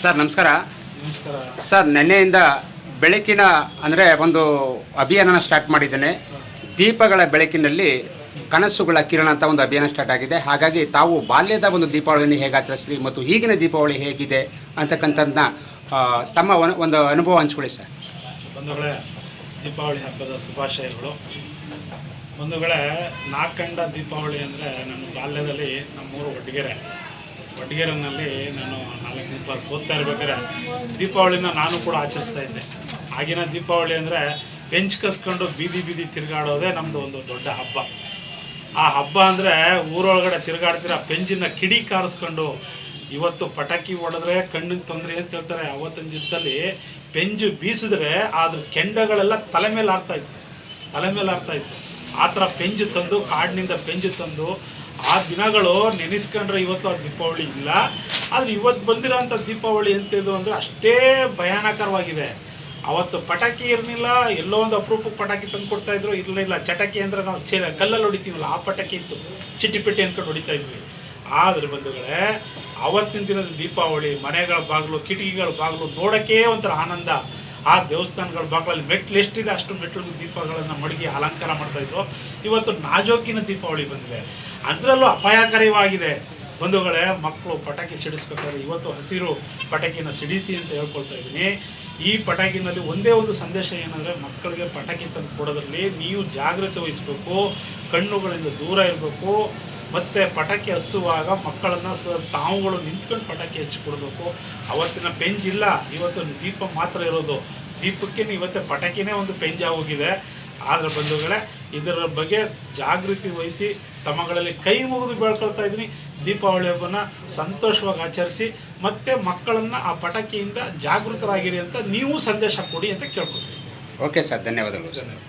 Sir, ನಮಸ್ಕಾರ. Sir, ನಿನ್ನೆಯಿಂದ ಬೆಳಕಿನ, ಅಂದರೆ ಒಂದು ಅಭಿಯಾನ ಸ್ಟಾರ್ಟ್ ಮಾಡಿದ್ದೇನೆ. ದೀಪಗಳ ಬೆಳಕಿನಲ್ಲಿ ಕನಸುಗಳ ಕಿರಣ ಅಂತ ಒಂದು ಅಭಿಯಾನ ಸ್ಟಾರ್ಟ್ ಆಗಿದೆ. ಹಾಗಾಗಿ ತಾವು ಬಾಲ್ಯದ ಒಂದು ದೀಪಾವಳಿಯನ್ನು ಹೇಗೆ ಆಚರಿಸ್ರಿ ಮತ್ತು ಈಗಿನ ದೀಪಾವಳಿ ಹೇಗಿದೆ ಅಂತಕ್ಕಂಥದ್ದನ್ನ ತಮ್ಮ ಒಂದು ಅನುಭವ ಹಂಚ್ಕೊಳ್ಳಿ ಸರ್. ಬಂಧುಗಳೇ, ದೀಪಾವಳಿ ಹಬ್ಬದ ಶುಭಾಶಯಗಳು. ಬಂಧುಗಳೇ, ನಾಕಂಡ ದೀಪಾವಳಿ ಅಂದರೆ ನನ್ನ ಬಾಲ್ಯದಲ್ಲಿ ನಮ್ಮೂರು ಒಡ್ಗೆರೆ ಒಡ್ಗೆರೆನಲ್ಲಿ ನಾನು ನಾಲ್ಕನೇ ಕ್ಲಾಸ್ ಓದ್ತಾ ಇರ್ಬೇಕಾದ್ರೆ ದೀಪಾವಳಿನ ನಾನು ಕೂಡ ಆಚರಿಸ್ತಾ ಇದ್ದೆ. ಆಗಿನ ದೀಪಾವಳಿ ಅಂದರೆ ಬೆಂಚ್ ಕಸ್ಕೊಂಡು ಬೀದಿ ಬೀದಿ ತಿರುಗಾಡೋದೇ ನಮ್ಮದು ಒಂದು ದೊಡ್ಡ ಹಬ್ಬ. ಆ ಹಬ್ಬ ಅಂದರೆ ಊರೊಳಗಡೆ ತಿರುಗಾಡ್ತಿರೋ ಬೆಂಚಿನ ಕಿಡಿ ಕಾರಿಸ್ಕೊಂಡು ಇವತ್ತು ಪಟಾಕಿ ಹೊಡೆದ್ರೆ ಕಣ್ಣಿನ ತೊಂದರೆ ಅಂತ ಹೇಳ್ತಾರೆ ಅವತ್ತಿನ ದಿವಸದಲ್ಲಿ ಬೆಂಜು ಬೀಸಿದ್ರೆ ಅದ್ರ ಕೆಂಡಗಳೆಲ್ಲ ತಲೆ ಮೇಲೆ ಇತ್ತು. ತಲೆ ಮೇಲೆ ಇತ್ತು. ಆ ಥರ ಪೆಂಜು ತಂದು ಕಾಡಿನಿಂದ ಪೆಂಜು ತಂದು ಆ ದಿನಗಳು ನೆನೆಸ್ಕೊಂಡ್ರೆ ಇವತ್ತು ಆ ದೀಪಾವಳಿ ಇಲ್ಲ. ಆದರೆ ಇವತ್ತು ಬಂದಿರೋಂಥ ದೀಪಾವಳಿ ಎಂತಿದು ಅಂದರೆ ಅಷ್ಟೇ ಭಯಾನಕರವಾಗಿದೆ. ಅವತ್ತು ಪಟಾಕಿ ಇರಲಿಲ್ಲ, ಎಲ್ಲೋ ಒಂದು ಅಪರೂಪಕ್ಕೆ ಪಟಾಕಿ ತಂದು ಕೊಡ್ತಾ ಇದ್ರು ಇರಲಿಲ್ಲ ಚಟಾಕಿ ಅಂದ್ರೆ ನಾವು ಚೇ ಕಲ್ಲಲ್ಲಿ ಹೊಡಿತೀವಲ್ಲ, ಆ ಪಟಾಕಿ ಇತ್ತು. ಚಿಟ್ಟಿ ಪೆಟ್ಟಿ ಅನ್ಕೊಂಡು ಹೊಡಿತಾ ಇದ್ವಿ. ಆದ್ರೆ ಬಂಧುಗಳೇ, ಅವತ್ತಿನ ದಿನದ ದೀಪಾವಳಿ, ಮನೆಗಳ ಬಾಗಿಲು, ಕಿಟಕಿಗಳ ಬಾಗಿಲು ನೋಡೋಕ್ಕೇ ಒಂಥರ ಆನಂದ. ಆ ದೇವಸ್ಥಾನಗಳ ಬಾಗಿಲಲ್ಲಿ ಮೆಟ್ಲು ಎಷ್ಟಿದೆ ಅಷ್ಟು ಮೆಟ್ಲು ದೀಪಗಳನ್ನು ಮಡಗಿ ಅಲಂಕಾರ ಮಾಡ್ತಾ ಇದ್ರು ಇವತ್ತು ನಾಜೋಕಿನ ದೀಪಾವಳಿ ಬಂದಿದೆ. ಅದರಲ್ಲೂ ಅಪಾಯಕಾರಿವಾಗಿದೆ ಬಂಧುಗಳೇ, ಮಕ್ಕಳು ಪಟಾಕಿ ಸಿಡಿಸ್ಬೇಕಾದ್ರೆ ಇವತ್ತು ಹಸಿರು ಪಟಾಕಿನ ಸಿಡಿಸಿ ಅಂತ ಹೇಳ್ಕೊಳ್ತಾ ಇದ್ದೀನಿ. ಈ ಪಟಾಕಿನಲ್ಲಿ ಒಂದೇ ಒಂದು ಸಂದೇಶ ಏನಂದರೆ, ಮಕ್ಕಳಿಗೆ ಪಟಾಕಿ ತಂದು ಕೊಡೋದ್ರಲ್ಲಿ ನೀವು ಜಾಗ್ರತೆ ವಹಿಸ್ಬೇಕು, ಕಣ್ಣುಗಳಿಂದ ದೂರ ಇರಬೇಕು ಮತ್ತು ಪಟಾಕಿ ಹಚ್ಚುವಾಗ ಮಕ್ಕಳನ್ನು ಸ, ತಾವುಗಳು ನಿಂತ್ಕೊಂಡು ಪಟಾಕಿ ಹಚ್ಚಿ ಕೊಡಬೇಕು ಅವತ್ತಿನ ಪೆಂಜ್ ಇಲ್ಲ, ಇವತ್ತು ದೀಪ ಮಾತ್ರ ಇರೋದು. ದೀಪಕ್ಕೆ ಇವತ್ತೆ ಪಟಾಕಿನೇ ಒಂದು ಪೆಂಜ್ ಹೋಗಿದೆ ಆದ್ರೆ ಬಂಧುಗಳೇ, ಇದರ ಬಗ್ಗೆ ಜಾಗೃತಿ ವಹಿಸಿ ತಮ್ಮಗಳಲ್ಲಿ ಕೈ ಮುಗಿದು ಬೆಳ್ಕೊಳ್ತಾ ಇದ್ದೀನಿ. ದೀಪಾವಳಿ ಹಬ್ಬನ ಸಂತೋಷವಾಗಿ ಆಚರಿಸಿ, ಮತ್ತೆ ಮಕ್ಕಳನ್ನ ಆ ಪಟಾಕಿಯಿಂದ ಜಾಗೃತರಾಗಿರಿ ಅಂತ ನೀವು ಸಂದೇಶ ಕೊಡಿ ಅಂತ ಕೇಳ್ಕೊಳ್ತೀನಿ. ಓಕೆ ಸರ್, ಧನ್ಯವಾದಗಳು